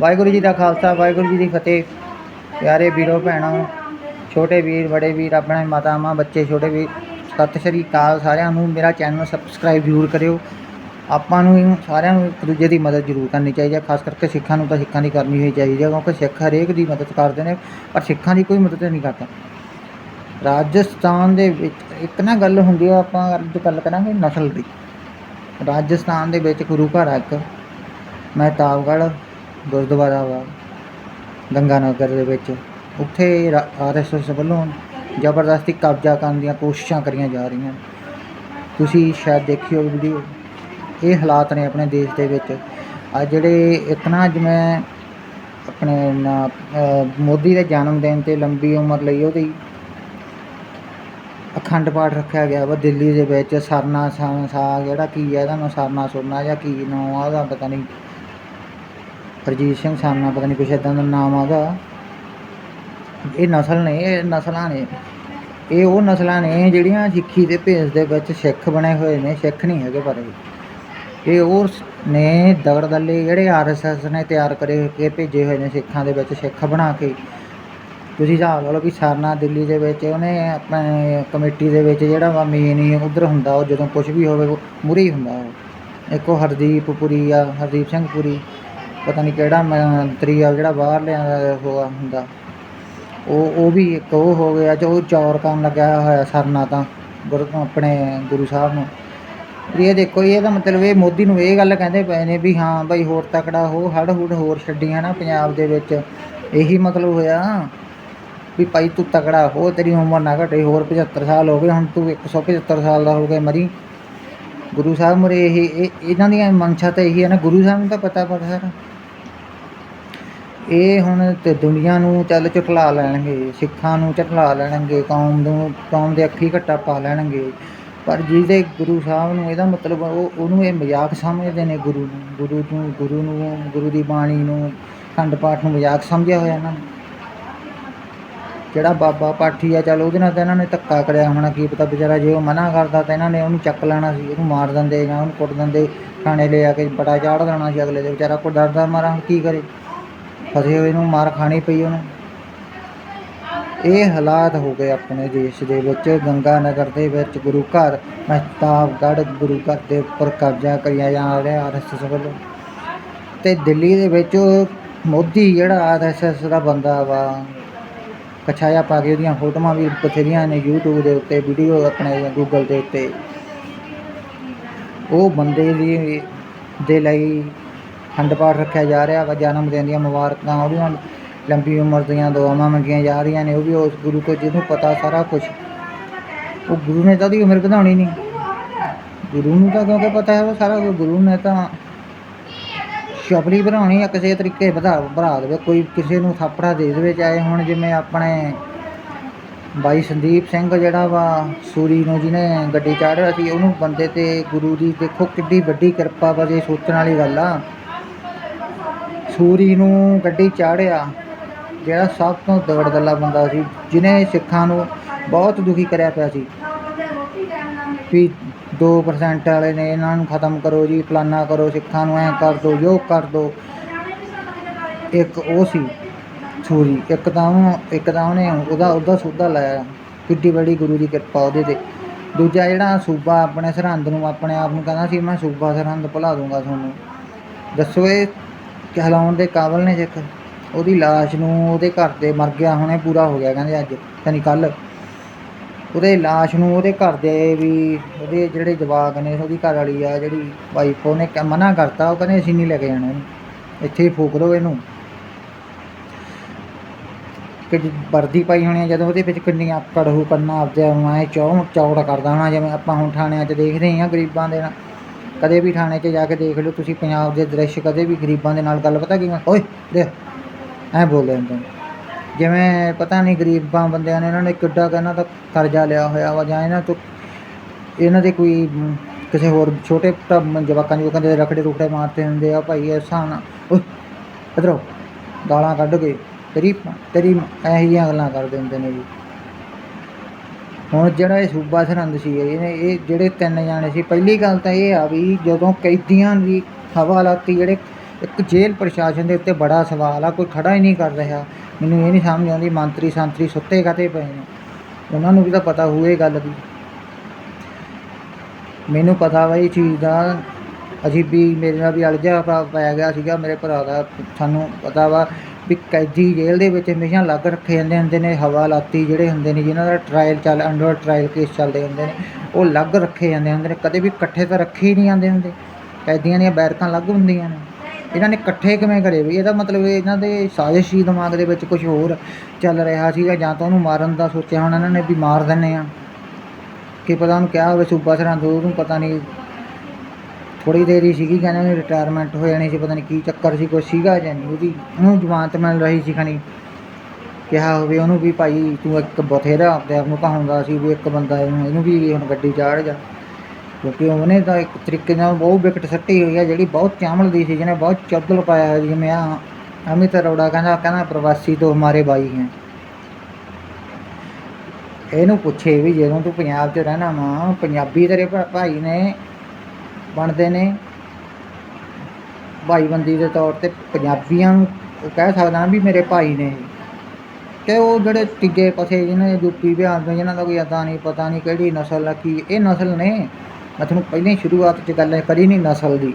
ਵਾਹਿਗੁਰੂ ਜੀ ਦਾ ਖਾਲਸਾ, ਵਾਹਿਗੁਰੂ ਜੀ ਦੀ ਫਤਿਹ। ਪਿਆਰੇ ਵੀਰੋ, ਭੈਣਾਂ, ਛੋਟੇ ਵੀਰ ਬੜੇ ਵੀਰ, ਆਪਣੇ ਮਾਤਾਵਾਂ ਬੱਚੇ, ਛੋਟੇ ਵੀਰ, ਸਤਿ ਸ਼੍ਰੀ ਅਕਾਲ। ਸਾਰਿਆਂ ਨੂੰ ਮੇਰਾ ਚੈਨਲ ਸਬਸਕ੍ਰਾਈਬ ਜ਼ਰੂਰ ਕਰਿਓ। ਆਪਾਂ ਨੂੰ ਸਾਰਿਆਂ ਨੂੰ ਇੱਕ ਦੂਜੇ ਦੀ ਮਦਦ ਜ਼ਰੂਰ ਕਰਨੀ ਚਾਹੀਦੀ ਹੈ। ਖਾਸ ਕਰਕੇ ਸਿੱਖਾਂ ਨੂੰ ਤਾਂ ਸਿੱਖਾਂ ਦੀ ਕਰਨੀ ਹੋਈ ਚਾਹੀਦੀ ਹੈ, ਕਿਉਂਕਿ ਸਿੱਖ ਹਰੇਕ ਦੀ ਮਦਦ ਕਰਦੇ ਨੇ, ਪਰ ਸਿੱਖਾਂ ਦੀ ਕੋਈ ਮਦਦ ਨਹੀਂ ਕਰਦਾ। ਰਾਜਸਥਾਨ ਦੇ ਵਿੱਚ ਇੱਕ ਨਾ ਗੱਲ ਹੁੰਦੀ ਆ, ਆਪਾਂ ਅੱਜ ਗੱਲ ਕਰਾਂਗੇ ਨਸਲ ਦੀ। ਰਾਜਸਥਾਨ ਦੇ ਵਿੱਚ ਗੁਰੂ ਘਰ ਆ ਇੱਕ ਮਹਿਤਾਬਗੜ੍ਹ ਗੁਰਦੁਆਰਾ ਵਾ ਗੰਗਾ ਨਗਰ ਦੇ ਵਿੱਚ। ਉੱਥੇ ਆਰਐਸਐਸ ਵੱਲੋਂ ਜ਼ਬਰਦਸਤੀ ਕਬਜ਼ਾ ਕਰਨ ਦੀਆਂ ਕੋਸ਼ਿਸ਼ਾਂ ਕਰੀਆਂ ਜਾ ਰਹੀਆਂ। ਤੁਸੀਂ ਸ਼ਾਇਦ ਦੇਖਿਓ ਵੀਡੀਓ। ਇਹ ਹਾਲਾਤ ਨੇ ਆਪਣੇ ਦੇਸ਼ ਦੇ ਵਿੱਚ। ਆ ਜਿਹੜੇ ਇੱਕ ਨਾ ਅੱਜ ਮੈਂ ਆਪਣੇ ਨਾ, ਮੋਦੀ ਦੇ ਜਨਮ ਦਿਨ ਤੇ ਲੰਬੀ ਉਮਰ ਲਈ ਉਹਦੀ ਅਖੰਡ ਪਾਠ ਰੱਖਿਆ ਗਿਆ ਵਾ ਦਿੱਲੀ ਦੇ ਵਿੱਚ ਸਰਨਾ ਸਾ ਜਿਹੜਾ ਕੀ ਹੈ ਇਹਦਾ ਨਾਂ ਸਰਨਾ ਸੁਰਨਾ ਜਾਂ ਕੀ ਨਾਮ ਆ ਉਹਦਾ ਪਤਾ ਨਹੀਂ। ਹਰਜੀਤ ਸਿੰਘ ਸਰਨਾ ਪਤਾ ਨਹੀਂ ਕੁਛ ਇਦਾਂ ਦਾ ਨਾਮ ਆ ਉਹਦਾ ਇਹ ਨਸਲ ਨੇ, ਇਹ ਨਸਲਾਂ ਨੇ। ਇਹ ਉਹ ਨਸਲਾਂ ਨੇ ਜਿਹੜੀਆਂ ਸਿੱਖੀ ਦੇ ਭੇਸ ਦੇ ਵਿੱਚ ਸਿੱਖ ਬਣੇ ਹੋਏ ਨੇ, ਸਿੱਖ ਨਹੀਂ ਹੈਗੇ ਪਰ ਇਹ ਉਹ ਨੇ ਦਗੜ ਦੱਲੇ ਜਿਹੜੇ ਆਰਐਸਐਸ ਨੇ ਤਿਆਰ ਕਰੇ ਕੇ ਭੇਜੇ ਹੋਏ ਨੇ ਸਿੱਖਾਂ ਦੇ ਵਿੱਚ ਸਿੱਖ ਬਣਾ ਕੇ। ਤੁਸੀਂ ਹਿਸਾਬ ਲਾ ਲਓ ਵੀ ਸਰਨਾ ਦਿੱਲੀ ਦੇ ਵਿੱਚ ਉਹਨੇ ਆਪਣੇ ਕਮੇਟੀ ਦੇ ਵਿੱਚ ਜਿਹੜਾ ਵਾ ਮੇਨ ਹੀ ਉਧਰ ਹੁੰਦਾ, ਉਹ ਜਦੋਂ ਕੁਝ ਵੀ ਹੋਵੇ ਮੂਹਰੇ ਹੀ ਹੁੰਦਾ। ਉਹ ਇੱਕ ਉਹ ਹਰਦੀਪ ਪੁਰੀ ਆ, ਹਰਦੀਪ ਸਿੰਘ ਪੁਰੀ। ਪਤਾ ਨਹੀਂ ਕਿਹੜਾ ਮੰਤਰੀ ਆ, ਜਿਹੜਾ ਬਾਹਰ ਲਿਆਂਦਾ ਹੋਆ ਹੁੰਦਾ। ਉਹ ਉਹ ਵੀ ਇੱਕ ਉਹ ਹੋ ਗਿਆ, ਜੋ ਚੌਰ ਕਰਨ ਲੱਗਿਆ ਹੋਇਆ ਸਰਨਾ ਤਾਂ, ਗੁਰੂ, ਆਪਣੇ ਗੁਰੂ ਸਾਹਿਬ ਨੂੰ। ਵੀ ਇਹ ਦੇਖੋ, ਇਹ ਤਾਂ ਮਤਲਬ ਇਹ ਮੋਦੀ ਨੂੰ ਇਹ ਗੱਲ ਕਹਿੰਦੇ ਪਏ ਨੇ ਵੀ ਹਾਂ ਬਈ ਹੋਰ ਤਕੜਾ ਹੋ ਹੜ ਹੁੜ ਹੋਰ ਛੱਡੀਆਂ ਨਾ ਪੰਜਾਬ ਦੇ ਵਿੱਚ। ਇਹੀ ਮਤਲਬ ਹੋਇਆ ਵੀ ਭਾਈ ਤੂੰ ਤਕੜਾ ਹੋ, ਤੇਰੀ ਉਮਰ ਨਾ ਘਟੇ, ਹੋਰ 75 ਸਾਲ ਹੋ ਗਏ, ਹੁਣ ਤੂੰ 175 ਸਾਲ ਦਾ ਹੋ ਗਿਆ ਮਰੀ। ਗੁਰੂ ਸਾਹਿਬ ਮਰੇ, ਇਹ, ਇਹ- ਇਹਨਾਂ ਦੀਆਂ ਮਨਸ਼ਾ ਤਾਂ ਇਹੀ ਹੈ ਨਾ, ਗੁਰੂ ਸਾਹਿਬ ਨੂੰ ਤਾਂ ਪਤਾ ਪਰ ਸਾਰਾ। ਇਹ ਹੁਣ ਤੇ ਦੁਨੀਆ ਨੂੰ ਚੱਲ ਝੁਠਲਾ ਲੈਣਗੇ, ਸਿੱਖਾਂ ਨੂੰ ਝੁਠਲਾ ਲੈਣਗੇ, ਕੌਮ ਨੂੰ, ਕੌਮ ਦੇ ਅੱਖੀ ਘੱਟਾ ਪਾ ਲੈਣਗੇ। ਪਰ ਜਿਹਦੇ ਗੁਰੂ ਸਾਹਿਬ ਨੂੰ ਇਹਦਾ ਮਤਲਬ ਉਹ, ਉਹਨੂੰ ਇਹ ਮਜ਼ਾਕ ਸਮਝਦੇ ਨੇ ਗੁਰੂ ਨੂੰ ਗੁਰੂ ਨੂੰ ਗੁਰੂ ਨੂੰ, ਗੁਰੂ ਦੀ ਬਾਣੀ ਨੂੰ, ਖੰਡ ਪਾਠ ਨੂੰ ਮਜ਼ਾਕ ਸਮਝਿਆ ਹੋਇਆ ਇਹਨਾਂ ਨੇ। ਜਿਹੜਾ ਬਾਬਾ ਪਾਠੀ ਆ, ਚੱਲ ਉਹਦੇ ਨਾਲ ਤਾਂ ਇਹਨਾਂ ਨੇ ਧੱਕਾ ਕਰਿਆ ਹੋਣਾ, ਕੀ ਪਤਾ ਵਿਚਾਰਾ ਜੇ ਉਹ ਮਨਾ ਕਰਦਾ ਤਾਂ ਇਹਨਾਂ ਨੇ ਉਹਨੂੰ ਚੱਕ ਲੈਣਾ ਸੀ, ਉਹਨੂੰ ਮਾਰ ਦਿੰਦੇ ਜਾਂ ਉਹਨੂੰ ਕੁੱਟ ਦਿੰਦੇ, ਥਾਣੇ ਲੈ ਆ ਕੇ ਬੜਾ ਚਾੜ ਦੇਣਾ ਸੀ ਅਗਲੇ ਦੇ, ਵਿਚਾਰਾ ਕੋਈ ਡਰਦਾ ਮਾਰਾ ਕੀ ਕਰੇ? ਫਸੇ ਹੋਏ ਨੂੰ, ਮਾਰ ਖਾਣੀ ਪਈ ਉਹਨੂੰ। ਇਹ ਹਾਲਾਤ ਹੋ ਗਏ ਆਪਣੇ ਦੇਸ਼ ਦੇ ਵਿੱਚ। ਗੰਗਾ ਨਗਰ ਦੇ ਵਿੱਚ ਗੁਰੂ ਘਰ, ਮਹਿਤਾਬਗੜ੍ਹ ਗੁਰੂ ਘਰ ਦੇ ਉੱਪਰ ਕਬਜ਼ਾ ਕਰਿਆ ਜਾ ਰਿਹਾ ਆਰਐਸਐਸ ਵੱਲੋਂ। ਤੇ ਦਿੱਲੀ ਦੇ ਵਿੱਚ ਮੋਦੀ ਜਿਹੜਾ ਆਰਐਸਐਸ ਦਾ ਬੰਦਾ ਵਾ, ਕਛਾਇਆ ਪਾ ਕੇ ਉਹਦੀਆਂ ਫੋਟੋਆਂ ਵੀ ਬਥੇਰੀਆਂ ਨੇ YouTube ਦੇ ਉੱਤੇ, ਵੀਡੀਓ ਆਪਣੇ Google ਦੇ ਉੱਤੇ। ਉਹ ਬੰਦੇ ਦੀ ਦੇ ਲਈ ਖੰਡ ਪਾਠ ਰੱਖਿਆ ਜਾ ਰਿਹਾ ਵਾ, ਜਨਮ ਦਿਨ ਦੀਆਂ ਮੁਬਾਰਕਾਂ ਉਹਦੀਆਂ ਲੰਬੀ ਉਮਰ ਦੀਆਂ ਦੁਆਵਾਂ ਮੰਗੀਆਂ ਜਾ ਰਹੀਆਂ ਨੇ, ਉਹ ਵੀ ਉਸ ਗੁਰੂ ਤੋਂ ਜਿਹਨੂੰ ਪਤਾ ਸਾਰਾ ਕੁਝ ਉਹ ਗੁਰੂ ਨੇ ਤਾਂ ਉਹਦੀ ਉਮਰ ਵਧਾਉਣੀ ਨਹੀਂ। ਗੁਰੂ ਨੂੰ ਤਾਂ ਕਿਉਂਕਿ ਪਤਾ ਹੈ, ਉਹ ਸਾਰਾ ਕੁਝ ਗੁਰੂ ਨੇ ਤਾਂ ਛਪਲੀ ਬਣਾਉਣੀ ਆ, ਕਿਸੇ ਤਰੀਕੇ ਵਧਾ ਵਧਾ ਦੇਵੇ, ਕੋਈ ਕਿਸੇ ਨੂੰ ਥਾਪੜਾ ਦੇ ਦੇਵੇ, ਚਾਹੇ ਹੁਣ ਜਿਵੇਂ ਆਪਣੇ ਬਾਈ ਸੰਦੀਪ ਸਿੰਘ ਜਿਹੜਾ ਵਾ, ਸੂਰੀ ਨੂੰ ਜਿਹਨੇ ਗੱਡੀ ਚਾੜਿਆ ਸੀ ਉਹਨੂੰ ਬੰਦੇ ਤੇ ਗੁਰੂ ਦੀ ਦੇਖੋ ਕਿੱਡੀ ਵੱਡੀ ਕਿਰਪਾ ਵਾ, ਜੇ ਸੋਚਣ ਵਾਲੀ ਗੱਲ ਆ। ਸੂਰੀ ਨੂੰ ਗੱਡੀ ਚਾੜਿਆ, ਜਿਹੜਾ ਸਭ ਤੋਂ ਦਵੜ ਬੰਦਾ ਸੀ, ਜਿਹਨੇ ਸਿੱਖਾਂ ਨੂੰ ਬਹੁਤ ਦੁਖੀ ਕਰਿਆ ਪਿਆ ਸੀ। ਵੀ 2% ਵਾਲੇ ਨੇ ਇਹਨਾਂ ਨੂੰ ਖਤਮ ਕਰੋ ਜੀ, ਫਲਾਨਾ ਕਰੋ, ਸਿੱਖਾਂ ਨੂੰ ਐਂ ਕਰ ਦੋ ਜੋ ਕਰ ਦੋ। ਇੱਕ ਉਹ ਸੀ ਸੂਰੀ, ਇੱਕ ਤਾਂ ਉਹ ਇੱਕ ਤਾਂ ਉਹਨੇ ਉਹਦਾ ਉਹਦਾ ਸੌਦਾ ਲਾਇਆ। ਕਿੱਡੀ ਬੜੀ ਗੁਰੂ ਦੀ ਕਿਰਪਾ ਉਹਦੇ ਤੇ। ਦੂਜਾ ਜਿਹੜਾ ਸੂਬਾ ਆਪਣੇ ਸਰਹੰਦ ਨੂੰ, ਆਪਣੇ ਆਪ ਨੂੰ ਕਹਿੰਦਾ ਸੀ, ਮੈਂ ਸੂਬਾ ਸਰਹੰਦ ਭੁਲਾ ਦੂੰਗਾ ਤੁਹਾਨੂੰ। ਦੱਸੋ ਇਹ ਕਹਿਲਾਉਣ ਦੇ ਕਾਬਲ ਨੇ ਸਿੱਖ ਉਹਦੀ ਲਾਸ਼ ਨੂੰ ਉਹਦੇ ਘਰ ਦੇ ਮਰ ਗਿਆ ਹੁਣੇ ਪੂਰਾ ਹੋ ਗਿਆ, ਕਹਿੰਦੇ ਅੱਜ ਤਨੀ ਕੱਲ ਉਹਦੇ ਲਾਸ਼ ਨੂੰ ਉਹਦੇ ਘਰ ਦੇ ਵੀ ਉਹਦੇ ਜਿਹੜੇ ਜਵਾਕ ਨੇ, ਉਹਦੀ ਘਰ ਵਾਲੀ ਆ ਜਿਹੜੀ ਵਾਈਫ ਉਹਨੇ ਮਨਾ ਕਰਤਾ, ਉਹ ਕਹਿੰਦੇ ਅਸੀਂ ਨਹੀਂ ਲੈ ਕੇ ਜਾਣਾ ਇਹਨੂੰ। ਇੱਥੇ ਹੀ ਫੂਕ ਦਿਓ ਇਹਨੂੰ। ਕਿ ਜ- ਵਰਦੀ ਪਾਈ ਹੋਣੀ ਜਦੋਂ ਉਹਦੇ ਵਿੱਚ ਕਿੰਨੀ ਆਕੜ ਹੋ ਕਰਨਾ ਆਪਦੇ ਆਏ ਐ ਚੌਂ, ਚੌੜਾ ਕਰਦਾ ਹੋਣਾ, ਜਿਵੇਂ ਆਪਾਂ ਹੁਣ ਥਾਣਿਆਂ 'ਚ ਦੇਖਦੇ ਹਾਂ ਗਰੀਬਾਂ ਦੇ ਨਾਲ। ਕਦੇ ਵੀ ਥਾਣੇ 'ਚ ਜਾ ਕੇ ਦੇਖ ਲਓ, ਤੁਸੀਂ ਪੰਜਾਬ ਦੇ ਦ੍ਰਿਸ਼ ਕਦੇ ਵੀ ਗਰੀਬਾਂ ਦੇ ਨਾਲ ਗੱਲ ਪਤਾ ਕਿਵੇਂ ਓਏ ਦੇ ਐ ਬੋਲਦੇ ਹੁੰਦੇ ਨੇ। ਜਿਵੇਂ ਪਤਾ ਨਹੀਂ ਗਰੀਬਾਂ ਬੰਦਿਆਂ ਨੇ ਇਹਨਾਂ ਨੇ ਕਿੱਡਾ ਕਹਿੰਦਾ ਤਾਂ ਕਰਜ਼ਾ ਲਿਆ ਹੋਇਆ ਵਾ, ਜਾਂ ਇਹਨਾਂ ਤੋਂ ਇਹਨਾਂ ਦੇ ਕੋਈ ਕਿਸੇ ਹੋਰ ਛੋਟੇ ਜਵਾਕਾਂ ਜਵਾਕਾਂ ਦੇ ਰਖੜੇ ਰੁਖੜੇ ਮਾਰਦੇ ਹੁੰਦੇ ਆ, ਭਾਈ ਇਸ ਹਿਸਾਬ ਨਾਲ ਓਏ, ਇਧਰੋਂ ਗਾਲਾਂ ਕੱਢ ਕੇ, ਤੇਰੀ ਤੇਰੀ, ਇਹੋ ਗੱਲਾਂ ਕਰਦੇ ਹੁੰਦੇ ਨੇ ਜੀ ਹੁਣ ਜਿਹੜਾ ਇਹ ਸੂਬਾ ਸਰਹੰਦ ਸੀ, ਇਹਨੇ ਇਹ ਜਿਹੜੇ ਤਿੰਨ ਜਾਣੇ ਸੀ, ਪਹਿਲੀ ਗੱਲ ਤਾਂ ਇਹ ਆ ਵੀ ਜਦੋਂ ਕੈਦੀਆਂ ਦੀ ਹਵਾਲਾਤੀ ਜਿਹੜੇ ਇੱਕ ਜੇਲ੍ਹ ਪ੍ਰਸ਼ਾਸਨ ਦੇ ਉੱਤੇ ਬੜਾ ਸਵਾਲ ਆ, ਕੋਈ ਖੜਾ ਹੀ ਨਹੀਂ ਕਰ ਰਿਹਾ। ਮੈਨੂੰ ਇਹ ਨਹੀਂ ਸਮਝ ਆਉਂਦੀ, ਮੰਤਰੀ ਸੰਤਰੀ ਸੁੱਤੇ ਕਾਤੇ ਪਏ ਨੇ? ਉਹਨਾਂ ਨੂੰ ਵੀ ਤਾਂ ਪਤਾ ਹੋਊ ਇਹ ਗੱਲ ਦੀ। ਮੈਨੂੰ ਪਤਾ ਵਾ ਇਹ ਚੀਜ਼ ਦਾ ਅਸੀਂ ਵੀ ਮੇਰੇ ਨਾਲ ਵੀ ਅਲਝਾ ਪਾ- ਪੈ ਗਿਆ ਸੀਗਾ, ਮੇਰੇ ਭਰਾ ਦਾ, ਸਾਨੂੰ ਪਤਾ ਵਾ ਵੀ ਕੈਦੀ ਜੇਲ੍ਹ ਦੇ ਵਿੱਚ ਹਮੇਸ਼ਾ ਅਲੱਗ ਰੱਖੇ ਜਾਂਦੇ ਹੁੰਦੇ ਨੇ ਹਵਾਲਾਤੀ ਜਿਹੜੇ ਹੁੰਦੇ ਨੇ, ਜਿਨ੍ਹਾਂ ਦਾ ਟਰਾਇਲ ਚੱਲ ਅੰਡਰ ਟਰਾਇਲ ਕੇਸ ਚੱਲਦੇ ਹੁੰਦੇ ਨੇ, ਉਹ ਅਲੱਗ ਰੱਖੇ ਜਾਂਦੇ ਹੁੰਦੇ ਨੇ, ਕਦੇ ਵੀ ਇਕੱਠੇ ਤਾਂ ਰੱਖੇ ਹੀ ਨਹੀਂ ਜਾਂਦੇ ਹੁੰਦੇ। ਕੈਦੀਆਂ ਦੀਆਂ ਬੈਰਕਾਂ ਅਲੱਗ ਹੁੰਦੀਆਂ ਨੇ। ਇਹਨਾਂ ਨੇ ਇਕੱਠੇ ਕਿਵੇਂ ਕਰੇ ਵੀ? ਇਹਦਾ ਮਤਲਬ ਇਹਨਾਂ ਦੇ ਸਾਜ਼ਿਸ਼ ਹੀ ਦਿਮਾਗ ਦੇ ਵਿੱਚ ਕੁਝ ਹੋਰ ਚੱਲ ਰਿਹਾ ਸੀਗਾ, ਜਾਂ ਤਾਂ ਉਹਨੂੰ ਮਾਰਨ ਦਾ ਸੋਚਿਆ ਹੋਣਾ, ਇਹਨਾਂ ਨੇ ਵੀ ਮਾਰ ਦਿੰਨੇ ਆ। ਕਿ ਪਤਾ ਉਹਨੂੰ ਕਿਹਾ ਹੋਵੇ, ਸੂਬਾ ਸਰਹੰਦ, ਉਹਨੂੰ ਪਤਾ ਨਹੀਂ ਥੋੜੀ ਦੇਰੀ ਸੀਗੀ, ਕਹਿੰਦੇ ਉਹਨੇ ਰਿਟਾਇਰਮੈਂਟ ਹੋ ਜਾਣੀ ਸੀ, ਪਤਾ ਨਹੀਂ ਕੀ ਚੱਕਰ ਸੀ, ਕੋਈ ਸੀਗਾ ਜਾਂ ਨਹੀਂ, ਉਹਦੀ ਉਹਨੂੰ ਜ਼ਮਾਨਤ ਮਿਲ ਰਹੀ ਸੀ ਖਣੀ। ਕਿਹਾ ਹੋਵੇ ਉਹਨੂੰ ਵੀ ਭਾਈ ਤੂੰ ਇੱਕ ਬਥੇਰਾ ਆਪਦੇ ਆਪ ਨੂੰ ਕਹਾਉਂਦਾ ਸੀ ਵੀ ਇੱਕ ਬੰਦਾ ਇਹਨੂੰ ਵੀ ਹੁਣ ਗੱਡੀ ਚਾੜ ਜਾ। ਕਿਉਂਕਿ ਉਹਨੇ ਤਾਂ ਇੱਕ ਤਰੀਕੇ ਨਾਲ ਬਹੁਤ ਵਿਕਟ ਸੱਟੀ ਹੋਈ ਹੈ ਜਿਹੜੀ ਬਹੁਤ ਚਾਮਲ ਦੀ ਸੀ, ਜਿਹਨੇ ਬਹੁਤ ਚੱਦਲ ਪਾਇਆ ਹੈ ਜਿਵੇਂ ਆ ਅਮਿਤ ਅਰੋੜਾ ਕਹਿੰਦਾ ਕਹਿੰਦਾ ਪ੍ਰਵਾਸੀ ਤੋਂ ਹਮਾਰੇ ਬਾਈ ਹੈ। ਇਹਨੂੰ ਪੁੱਛੇ ਵੀ ਜਦੋਂ ਤੂੰ ਪੰਜਾਬ 'ਚ ਰਹਿਣਾ ਵਾ, ਪੰਜਾਬੀ ਤੇਰੇ ਭਾਈ ਨੇ ਬਣਦੇ ਨੇ। ਭਾਈਬੰਦੀ ਦੇ ਤੌਰ ਤੇ ਪੰਜਾਬੀਆਂ ਨੂੰ ਕਹਿ ਸਕਦਾ ਵੀ ਮੇਰੇ ਭਾਈ ਨੇ। ਇਹ। ਤੇ ਉਹ ਜਿਹੜੇ ਤੀਜੇ ਪਾਸੇ ਜਿਹਨਾਂ ਦੇ ਯੂਪੀ ਬਿਹਾਰ ਦੇ, ਜਿਹਨਾਂ ਦਾ ਕੋਈ ਅਦਾ ਨਹੀਂ, ਪਤਾ ਨਹੀਂ ਕਿਹੜੀ ਨਸਲ ਆ, ਕੀ ਇਹ ਨਸਲ ਨੇ। ਮੈਂ ਤੁਹਾਨੂੰ ਪਹਿਲਾਂ ਹੀ ਸ਼ੁਰੂਆਤ 'ਚ ਗੱਲ ਕਰੀ ਨਹੀਂ ਨਸਲ ਦੀ।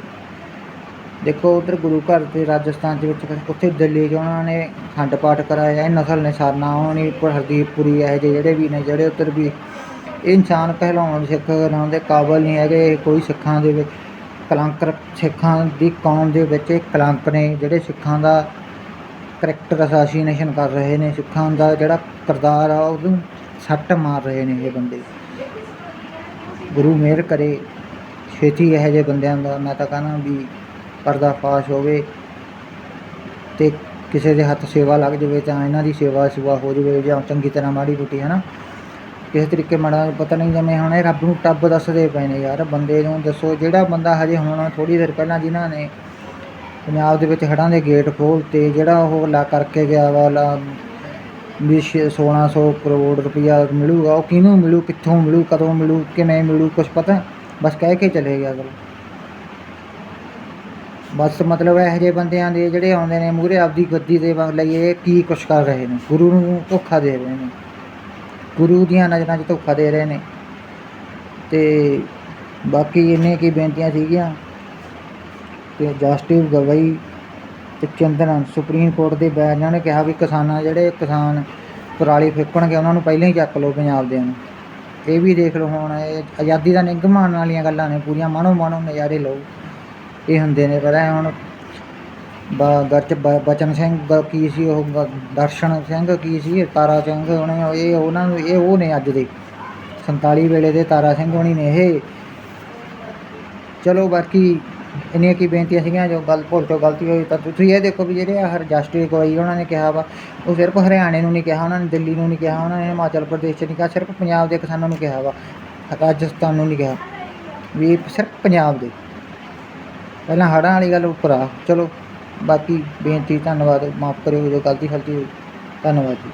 ਦੇਖੋ ਉਧਰ ਗੁਰੂ ਘਰ ਤੇ ਰਾਜਸਥਾਨ ਦੇ ਵਿੱਚ ਉੱਥੇ ਦਿੱਲੀ 'ਚ ਉਹਨਾਂ ਨੇ ਖੰਡ ਪਾਠ ਕਰਾਇਆ। ਇਹ ਨਸਲ ਨੇ ਸਰਨਾ ਹੋਣੀ ਪਰ ਹਰਦੀਪਪੁਰੀ ਇਹੋ ਜਿਹੇ ਜਿਹੜੇ ਵੀ ਨੇ, ਜਿਹੜੇ ਉੱਧਰ ਵੀ ਇਹ ਇਨਸਾਨ ਕਹਿਲਾਉਣ ਸਿੱਖ ਨਾਮ ਦੇ ਕਾਬਲ ਨਹੀਂ ਹੈਗੇ, ਇਹ ਕੋਈ ਸਿੱਖਾਂ ਦੇ ਵਿੱਚ ਕਲੰਕ ਸਿੱਖਾਂ ਦੀ ਕੌਮ ਦੇ ਵਿੱਚ ਇਹ ਕਲੰਕ ਨੇ, ਜਿਹੜੇ ਸਿੱਖਾਂ ਦਾ ਕਰੈਕਟਰ ਅਸਾਸੀਨੇਸ਼ਨ ਕਰ ਰਹੇ ਨੇ, ਸਿੱਖਾਂ ਦਾ ਜਿਹੜਾ ਕਿਰਦਾਰ ਆ, ਉਹਨੂੰ ਸੱਟ ਮਾਰ ਰਹੇ ਨੇ ਇਹ ਬੰਦੇ। ਗੁਰੂ ਮਿਹਰ ਕਰੇ, ਛੇਤੀ ਇਹੋ ਜਿਹੇ ਬੰਦਿਆਂ ਦਾ, ਮੈਂ ਤਾਂ ਕਹਿੰਦਾ ਵੀ ਪਰਦਾ ਪਰਦਾਫਾਸ਼ ਹੋਵੇ ਤੇ ਕਿਸੇ ਦੇ ਹੱਥ ਸੇਵਾ ਲੱਗ ਜਾਵੇ ਤਾਂ ਇਹਨਾਂ ਦੀ ਸੇਵਾ ਸੁਵਾ ਹੋ ਜਾਵੇ, ਜਾਂ ਚੰਗੀ ਤਰ੍ਹਾਂ ਮਾੜੀ ਮੋਟੀ ਹੈ ਨਾ ਕਿਸੇ ਤਰੀਕੇ ਮਾੜਾ ਪਤਾ ਨਹੀਂ ਜਿਵੇਂ ਹੁਣ ਇਹ ਰੱਬ ਨੂੰ ਟੱਬ ਦੱਸਦੇ ਪਏ ਨੇ ਯਾਰ, ਬੰਦੇ ਨੂੰ ਦੱਸੋ, ਜਿਹੜਾ ਬੰਦਾ ਹਜੇ ਹੁਣ ਥੋੜੀ ਦੇਰ ਪਹਿਲਾਂ ਜਿਨ੍ਹਾਂ ਨੇ ਪੰਜਾਬ ਦੇ ਵਿੱਚ ਹੜ੍ਹਾਂ ਦੇ ਗੇਟ ਖੋਲਤੇ, ਜਿਹੜਾ ਉਹ ਲਾ ਕਰਕੇ ਗਿਆ ਵਾ, ਲਾ ਵੀ ਛੇ- 1600 ਕਰੋੜ ਰੁਪਈਆ ਮਿਲੂਗਾ, ਉਹ ਕਿਹਨੂੰ ਮਿਲੂ, ਕਿੱਥੋਂ ਮਿਲੂ, ਕਦੋਂ ਮਿਲੂ, ਕਿਵੇਂ ਮਿਲੂ ਕੁਝ ਪਤਾ? ਬਸ ਕਹਿ ਕੇ ਚਲੇ ਗਿਆ ਅਗਲਾ। ਬਸ ਮਤਲਬ ਇਹੋ ਜਿਹੇ ਬੰਦਿਆਂ ਦੇ ਜਿਹੜੇ ਆਉਂਦੇ ਨੇ, ਮੂਹਰੇ ਆਪਦੀ ਗੱਦੀ ਦੇ ਲਈ ਇਹ ਕੀ ਕੁਛ ਕਰ ਰਹੇ ਨੇ? ਗੁਰੂ ਨੂੰ ਧੋਖਾ ਦੇ ਰਹੇ ਨੇ। ਗੁਰੂ ਦੀਆਂ ਨਜ਼ਰਾਂ 'ਚ ਧੋਖਾ ਦੇ ਰਹੇ ਨੇ। ਤੇ ਬਾਕੀ ਇੰਨੇ ਕੀ ਬੇਨਤੀਆਂ ਸੀਗੀਆਂ ਤੇ ਜਸਟਿਸ ਗਵਈ ਤੇ ਚੰਦਨ ਸੁਪਰੀਮ ਕੋਰਟ ਦੇ ਬੈਰੀਆਂ ਨੇ ਕਿਹਾ ਵੀ ਕਿਸਾਨਾਂ ਜਿਹੜੇ ਕਿਸਾਨ ਪਰਾਲੀ ਫੇਕਣਗੇ, ਉਹਨਾਂ ਨੂੰ ਪਹਿਲਾਂ ਹੀ ਚੱਕ ਲਓ ਪੰਜਾਬ ਦੇ ਨੂੰ। ਇਹ ਵੀ ਦੇਖ ਲਓ ਹੁਣ, ਇਹ ਆਜ਼ਾਦੀ ਦਾ ਨਿਗਮਾਨ ਵਾਲੀਆਂ ਗੱਲਾਂ ਨੇ, ਪੂਰੀਆਂ ਮਾਣੋ ਮਾਣੋ ਨਜ਼ਾਰੇ ਲਓ। ਇਹ ਹੁੰਦੇ ਨੇ, ਪਰ ਹੁਣ ਬ- ਗਰਚ ਬ- ਬਚਨ ਸਿੰਘ ਕੀ ਸੀ, ਉਹ ਦਰਸ਼ਨ ਸਿੰਘ ਕੀ ਸੀ, ਤਾਰਾ ਸਿੰਘ ਉਹਨੇ ਇਹ ਉਹਨਾਂ ਨੂੰ, ਇਹ ਉਹ ਨੇ ਅੱਜ ਦੇ। 47 ਵੇਲੇ ਦੇ ਤਾਰਾ ਸਿੰਘ ਹੋਣੀ ਨੇ ਇਹ। ਚਲੋ ਬਾਕੀ ਇੰਨੀਆਂ ਕੀ ਬੇਨਤੀਆਂ ਸੀਗੀਆਂ, ਜੋ ਗੱਲ ਭੁੱਲ ਤੋਂ ਗਲਤੀ ਹੋਈ ਤਾਂ ਤੁਸੀਂ ਇਹ ਦੇਖੋ ਵੀ ਜਿਹੜੇ ਆ ਹਰ ਜਸਟਿਸ ਕੋਈ ਉਹਨਾਂ ਨੇ ਕਿਹਾ ਵਾ, ਉਹ ਸਿਰਫ ਹਰਿਆਣੇ ਨੂੰ ਨਹੀਂ ਕਿਹਾ, ਉਹਨਾਂ ਨੇ ਦਿੱਲੀ ਨੂੰ ਨਹੀਂ ਕਿਹਾ, ਉਹਨਾਂ ਨੇ ਹਿਮਾਚਲ ਪ੍ਰਦੇਸ਼ 'ਚ ਨਹੀਂ ਕਿਹਾ, ਸਿਰਫ ਪੰਜਾਬ ਦੇ ਕਿਸਾਨਾਂ ਨੂੰ ਕਿਹਾ ਵਾ, ਰਾਜਸਥਾਨ ਨੂੰ ਨਹੀਂ ਕਿਹਾ। ਵੀ ਸਿਰਫ ਪੰਜਾਬ ਦੇ। ਪਹਿਲਾਂ ਹੜ੍ਹਾਂ ਵਾਲੀ ਗੱਲ ਉੱਪਰ ਆ, ਚਲੋ। ਬਾਕੀ ਬੇਨਤੀ ਧੰਨਵਾਦ ਮਾਫ ਕਰਿਓ ਜੇ ਗਲਤੀ ਫਲਤੀ ਹੋਈ ਧੰਨਵਾਦ ਜੀ।